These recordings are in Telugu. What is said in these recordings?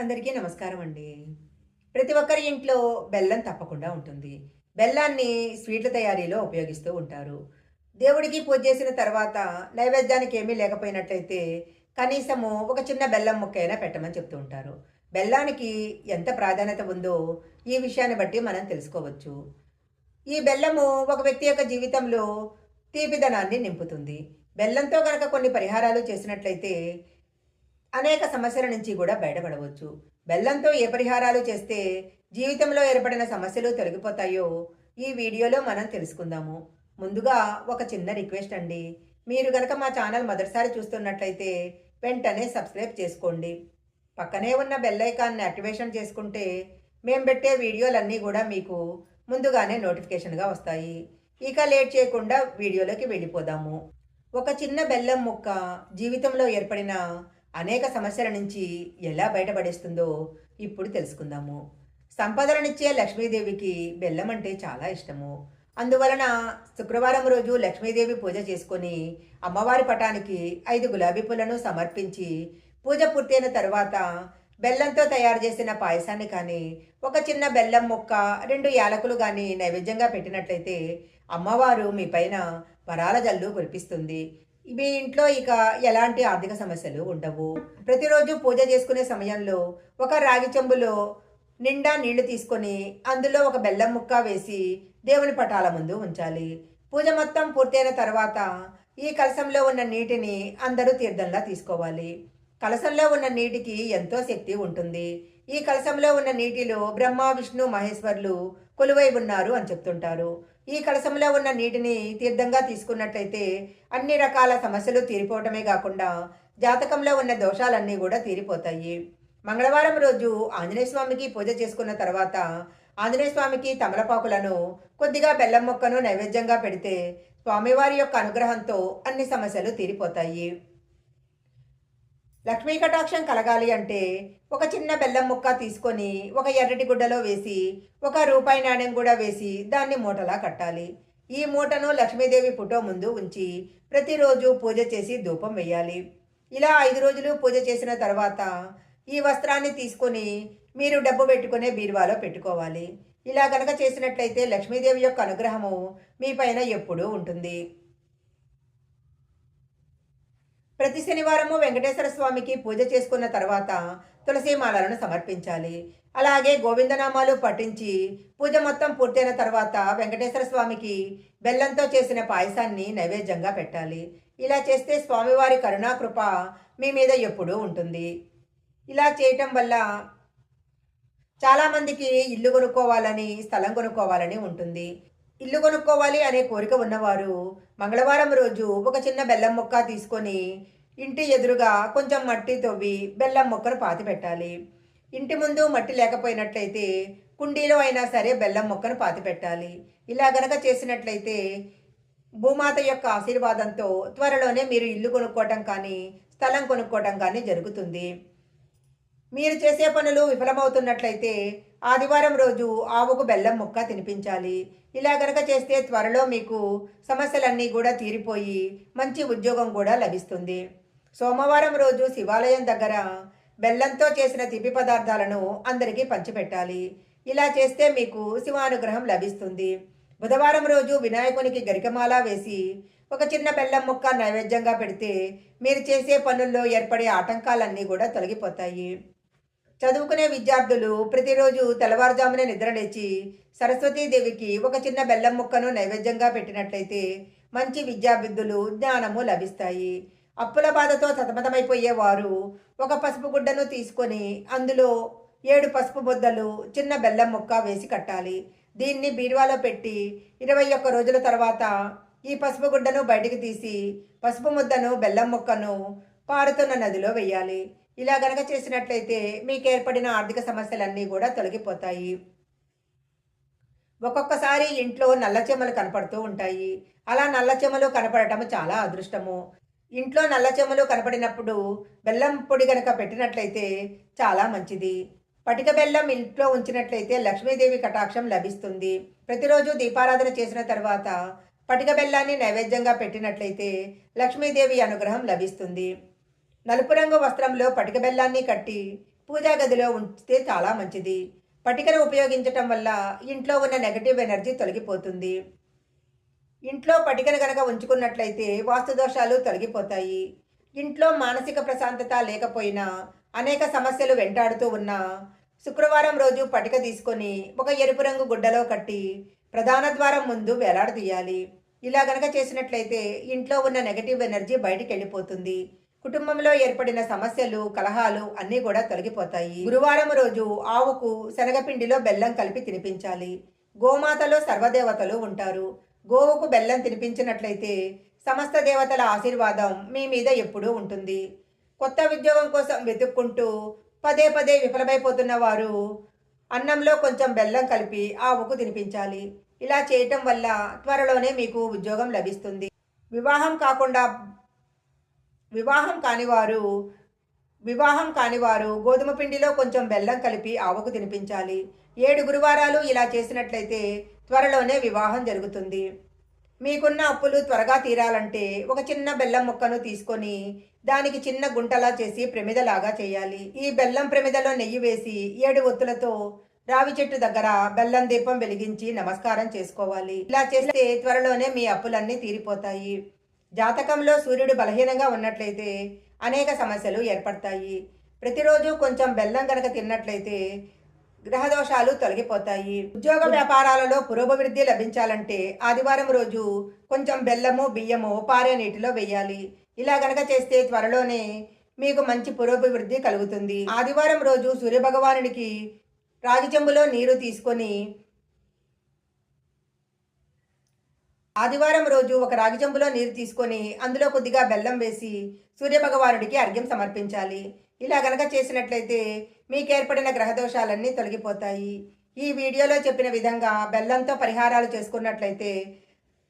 అందరికీ నమస్కారం అండి. ప్రతి ఒక్కరి ఇంట్లో బెల్లం తప్పకుండా ఉంటుంది. బెల్లాన్ని స్వీట్ల తయారీలో ఉపయోగిస్తూ ఉంటారు. దేవుడికి పూజ చేసిన తర్వాత నైవేద్యానికి ఏమీ లేకపోయినట్లయితే కనీసము ఒక చిన్న బెల్లం ముక్కైనా పెట్టమని చెప్తూ ఉంటారు. బెల్లానికి ఎంత ప్రాధాన్యత ఉందో ఈ విషయాన్ని బట్టి మనం తెలుసుకోవచ్చు. ఈ బెల్లము ఒక వ్యక్తి యొక్క జీవితంలో తీపిదనాన్ని నింపుతుంది. బెల్లంతో కనుక కొన్ని పరిహారాలు చేసినట్లయితే అనేక సమస్యల నుంచి కూడా బయటపడవచ్చు. బెల్లంతో ఏ పరిహారాలు చేస్తే జీవితంలో ఏర్పడిన సమస్యలు తొలగిపోతాయో ఈ వీడియోలో మనం తెలుసుకుందాము. ముందుగా ఒక చిన్న రిక్వెస్ట్ అండి. మీరు గనక మా ఛానల్ మొదటిసారి చూస్తున్నట్లయితే వెంటనే సబ్స్క్రైబ్ చేసుకోండి. పక్కనే ఉన్న బెల్ ఐకాన్ని యాక్టివేషన్ చేసుకుంటే మేము పెట్టే వీడియోలన్నీ కూడా మీకు ముందుగానే నోటిఫికేషన్గా వస్తాయి. ఇక లేట్ చేయకుండా వీడియోలోకి వెళ్ళిపోదాము. ఒక చిన్న బెల్లం ముక్క జీవితంలో ఏర్పడిన అనేక సమస్యల నుంచి ఎలా బయటపడేస్తుందో ఇప్పుడు తెలుసుకుందాము. సంపదలనిచ్చే లక్ష్మీదేవికి బెల్లం అంటే చాలా ఇష్టము. అందువలన శుక్రవారం రోజు లక్ష్మీదేవి పూజ చేసుకొని అమ్మవారి పటానికి ఐదు గులాబీ పూలను సమర్పించి పూజ పూర్తయిన తర్వాత బెల్లంతో తయారు చేసిన పాయసాన్ని కానీ ఒక చిన్న బెల్లం ముక్క రెండు యాలకులు కానీ నైవేద్యంగా పెట్టినట్లయితే అమ్మవారు మీ పైన వరాల జల్లు కురిపిస్తుంది. మీ ఇంట్లో ఇక ఎలాంటి ఆర్థిక సమస్యలు ఉండవు. ప్రతిరోజు పూజ చేసుకునే సమయంలో ఒక రాగి చెంబులో నిండా నీళ్ళు తీసుకొని అందులో ఒక బెల్లం ముక్క వేసి దేవుని పటాల ముందు ఉంచాలి. పూజ మొత్తం పూర్తయిన తర్వాత ఈ కలశంలో ఉన్న నీటిని అందరూ తీర్థంలా తీసుకోవాలి. కలశంలో ఉన్న నీటికి ఎంతో శక్తి ఉంటుంది. ఈ కలశంలో ఉన్న నీటిలో బ్రహ్మ విష్ణు మహేశ్వర్లు కొలువై ఉన్నారు అని చెప్తుంటారు. ఈ కలశంలో ఉన్న నీటిని తీర్థంగా తీసుకున్నట్లయితే అన్ని రకాల సమస్యలు తీరిపోవటమే కాకుండా జాతకంలో ఉన్న దోషాలన్నీ కూడా తీరిపోతాయి. మంగళవారం రోజు ఆంజనేయ స్వామికి పూజ చేసుకున్న తర్వాత ఆంజనేయ స్వామికి తమలపాకులను కొద్దిగా బెల్లం మొక్కను నైవేద్యంగా పెడితే స్వామివారి యొక్క అనుగ్రహంతో అన్ని సమస్యలు తీరిపోతాయి. లక్ష్మీ కటాక్షం కలగాలి అంటే ఒక చిన్న బెల్లం ముక్క తీసుకొని ఒక ఎర్రటి గుడ్డలో వేసి ఒక రూపాయి నాణ్యం కూడా వేసి దాన్ని మూటలా కట్టాలి. ఈ మూటను లక్ష్మీదేవి ఫోటో ముందు ఉంచి ప్రతిరోజు పూజ చేసి ధూపం వేయాలి. ఇలా ఐదు రోజులు పూజ చేసిన తర్వాత ఈ వస్త్రాన్ని తీసుకొని మీరు డబ్బు పెట్టుకునే బీరువాలో పెట్టుకోవాలి. ఇలా గనక చేసినట్లయితే లక్ష్మీదేవి యొక్క అనుగ్రహము మీ పైన ఎప్పుడూ ఉంటుంది. ప్రతి శనివారము వెంకటేశ్వర స్వామికి పూజ చేసుకున్న తర్వాత తులసీమాలను సమర్పించాలి. అలాగే గోవిందనామాలు పఠించి పూజ మొత్తం పూర్తయిన తర్వాత వెంకటేశ్వర స్వామికి బెల్లంతో చేసిన పాయసాన్ని నైవేద్యంగా పెట్టాలి. ఇలా చేస్తే స్వామివారి కరుణాకృప మీ మీద ఎప్పుడూ ఉంటుంది. ఇలా చేయటం వల్ల చాలామందికి ఇల్లు కొనుక్కోవాలని స్థలం కొనుక్కోవాలని ఉంటుంది. ఇల్లు కొనుక్కోవాలి అనే కోరిక ఉన్నవారు మంగళవారం రోజు ఒక చిన్న బెల్లం ముక్క తీసుకొని ఇంటి ఎదురుగా కొంచెం మట్టి తవ్వి బెల్లం మొక్కను పాతి పెట్టాలి. ఇంటి ముందు మట్టి లేకపోయినట్లయితే కుండీలో అయినా సరే బెల్లం మొక్కను పాతి పెట్టాలి. ఇలా గనక చేసినట్లయితే భూమాత యొక్క ఆశీర్వాదంతో త్వరలోనే మీరు ఇల్లు కొనుక్కోవటం కానీ స్థలం కొనుక్కోవటం కానీ జరుగుతుంది. మీరు చేసే పనులు విఫలమవుతున్నట్లయితే ఆదివారం రోజు ఆవుకు బెల్లం ముక్క తినిపించాలి. ఇలా గనక చేస్తే త్వరలో మీకు సమస్యలన్నీ కూడా తీరిపోయి మంచి ఉద్యోగం కూడా లభిస్తుంది. సోమవారం రోజు శివాలయం దగ్గర బెల్లంతో చేసిన తిపి పదార్థాలను అందరికీ పంచిపెట్టాలి. ఇలా చేస్తే మీకు శివానుగ్రహం లభిస్తుంది. బుధవారం రోజు వినాయకునికి గరికమాల వేసి ఒక చిన్న బెల్లం ముక్క నైవేద్యంగా పెడితే మీరు చేసే పనుల్లో ఏర్పడే ఆటంకాలన్నీ కూడా తొలగిపోతాయి. చదువుకునే విద్యార్థులు ప్రతిరోజు తెల్లవారుజామునే నిద్రలేచి సరస్వతీదేవికి ఒక చిన్న బెల్లం ముక్కను నైవేద్యంగా పెట్టినట్లయితే మంచి విద్యాబుద్ధులు జ్ఞానము లభిస్తాయి. అప్పుల బాధతో సతమతమైపోయేవారు ఒక పసుపు గుడ్డను తీసుకొని అందులో ఏడు పసుపు బొద్దలు చిన్న బెల్లం ముక్క వేసి కట్టాలి. దీన్ని బీరువాలో పెట్టి ఇరవై ఒక్క రోజుల తర్వాత ఈ పసుపు గుడ్డను బయటికి తీసి పసుపు ముద్దను బెల్లం ముక్కను పారుతున్న నదిలో వేయాలి. ఇలా గనక చేసినట్లయితే మీకు ఏర్పడిన ఆర్థిక సమస్యలన్నీ కూడా తొలగిపోతాయి. ఒక్కొక్కసారి ఇంట్లో నల్ల చెమలు కనపడుతూ ఉంటాయి. అలా నల్ల చెమలు కనపడటం చాలా అదృష్టము. ఇంట్లో నల్ల చెమలు కనపడినప్పుడు బెల్లం పొడి గనక పెట్టినట్లయితే చాలా మంచిది. పటిక బెల్లం ఇంట్లో ఉంచినట్లయితే లక్ష్మీదేవి కటాక్షం లభిస్తుంది. ప్రతిరోజు దీపారాధన చేసిన తర్వాత పటిక బెల్లాన్ని నైవేద్యంగా పెట్టినట్లయితే లక్ష్మీదేవి అనుగ్రహం లభిస్తుంది. నలుపు రంగు వస్త్రంలో పటిక బెల్లాన్ని కట్టి పూజా గదిలో ఉంచితే చాలా మంచిది. పటికను ఉపయోగించటం వల్ల ఇంట్లో ఉన్న నెగటివ్ ఎనర్జీ తొలగిపోతుంది. ఇంట్లో పటికను గనక ఉంచుకున్నట్లయితే వాస్తు దోషాలు తొలగిపోతాయి. ఇంట్లో మానసిక ప్రశాంతత లేకపోయినా అనేక సమస్యలు వెంటాడుతూ ఉన్నా శుక్రవారం రోజు పటిక తీసుకొని ఒక ఎరుపు రంగు గుడ్డలో కట్టి ప్రధాన ద్వారం ముందు వేలాడదీయాలి. ఇలా గనక చేసినట్లయితే ఇంట్లో ఉన్న నెగటివ్ ఎనర్జీ బయటికి వెళ్ళిపోతుంది కుటుంబంలో ఏర్పడిన సమస్యలు కలహాలు అన్నీ కూడా తొలగిపోతాయి. గురువారం రోజు ఆవుకు శనగపిండిలో బెల్లం కలిపి తినిపించాలి. గోమాతలో సర్వదేవతలు ఉంటారు. గోవుకు బెల్లం తినిపించినట్లయితే సమస్త దేవతల ఆశీర్వాదం మీ మీద ఎప్పుడూ ఉంటుంది. కొత్త ఉద్యోగం కోసం వెతుక్కుంటూ పదే పదే విఫలమైపోతున్న వారు అన్నంలో కొంచెం బెల్లం కలిపి ఆవుకు తినిపించాలి. ఇలా చేయటం వల్ల త్వరలోనే మీకు ఉద్యోగం లభిస్తుంది. వివాహం కాకుండా వివాహం కానివారు వివాహం కానివారు గోధుమ పిండిలో కొంచెం బెల్లం కలిపి ఆవుకు తినిపించాలి. ఏడు గురువారాలు ఇలా చేసినట్లయితే త్వరలోనే వివాహం జరుగుతుంది. మీకున్న అప్పులు త్వరగా తీరాలంటే ఒక చిన్న బెల్లం ముక్కను తీసుకొని దానికి చిన్న గుంటలా చేసి ప్రమిదలాగా చేయాలి. ఈ బెల్లం ప్రమిదలో నెయ్యి వేసి ఏడు ఒత్తులతో రావి చెట్టు దగ్గర బెల్లం దీపం వెలిగించి నమస్కారం చేసుకోవాలి. ఇలా చేస్తే త్వరలోనే మీ అప్పులన్నీ తీరిపోతాయి. జాతకంలో సూర్యుడు బలహీనంగా ఉన్నట్లయితే అనేక సమస్యలు ఏర్పడతాయి. ప్రతిరోజు కొంచెం బెల్లం గనక తిన్నట్లయితే గ్రహదోషాలు తొలగిపోతాయి. ఉద్యోగ వ్యాపారాలలో పురోభివృద్ధి లభించాలంటే ఆదివారం రోజు కొంచెం బెల్లము బియ్యము పారే నీటిలో వేయాలి. ఇలా గనక చేస్తే త్వరలోనే మీకు మంచి పురోభివృద్ధి కలుగుతుంది. ఆదివారం రోజు సూర్యభగవానుడికి రాగి చెంబులో నీరు తీసుకొని ఆదివారం రోజు ఒక రాగిజంబులో నీరు తీసుకొని అందులో కొద్దిగా బెల్లం వేసి సూర్యభగవానుడికి అర్ఘ్యం సమర్పించాలి. ఇలా గనక చేసినట్లయితే మీకు ఏర్పడిన గ్రహదోషాలన్నీ తొలగిపోతాయి. ఈ వీడియోలో చెప్పిన విధంగా బెల్లంతో పరిహారాలు చేసుకున్నట్లయితే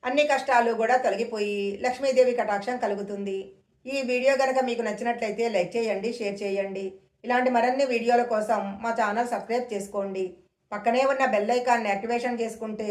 అన్ని కష్టాలు కూడా తొలగిపోయి లక్ష్మీదేవి కటాక్షం కలుగుతుంది. ఈ వీడియో కనుక మీకు నచ్చినట్లయితే లైక్ చేయండి షేర్ చేయండి. ఇలాంటి మరిన్ని వీడియోల కోసం మా ఛానల్ సబ్స్క్రైబ్ చేసుకోండి. పక్కనే ఉన్న బెల్ ఐకాన్ని యాక్టివేషన్ చేసుకుంటే